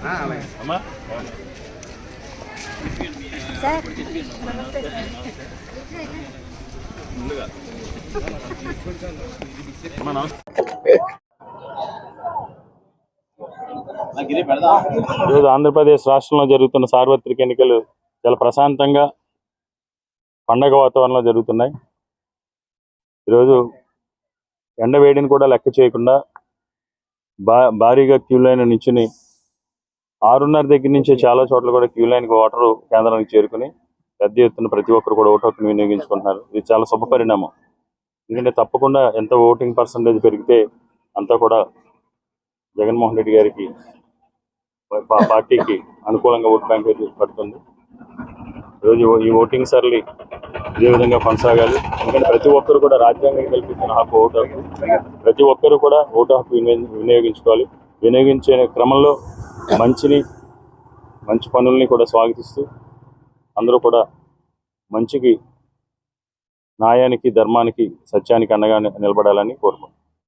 అమ్మా సార్ నమస్తే సార్ అమ్మా నమస్తే ఈరోజు ఆంధ్రప్రదేశ్ రాష్ట్రంలో జరుగుతున్న సార్వత్రిక ఎన్నికలు చాలా ప్రశాంతంగా పండగ వాతావరణంలో జరుగుతున్నాయి. ఈరోజు ఎండ వేడిని కూడా లెక్క చేయకుండా బా భారీగా క్యూ లైన్ నించుని ఆరున్నర దగ్గర నుంచి చాలా చోట్ల కూడా క్యూ లైన్ వాటర్ కేంద్రానికి చేరుకుని పెద్ద ఎత్తున ప్రతి ఒక్కరు కూడా ఓటు హక్కును వినియోగించుకుంటున్నారు. ఇది చాలా శుభ పరిణామం. ఎందుకంటే తప్పకుండా ఎంత ఓటింగ్ పర్సంటేజ్ పెరిగితే అంతా కూడా జగన్మోహన్ రెడ్డి గారికి పార్టీకి అనుకూలంగా ఓట్ బ్యాంక్ పడుతుంది. ఈరోజు ఈ ఓటింగ్ సరళి ఇదే విధంగా కొనసాగాలి. ఎందుకంటే ప్రతి ఒక్కరు కూడా రాజ్యాంగం కల్పించిన హక్కు ఓటు హక్కు. ప్రతి ఒక్కరు కూడా ఓటు హక్కు వినియోగించుకోవాలి. వినియోగించే క్రమంలో మంచిని మంచి పనుల్ని కూడా స్వాగతిస్తూ అందరూ కూడా మంచికి న్యాయానికి ధర్మానికి సత్యానికి అండగా నిలబడాలని కోరుకుంటున్నాను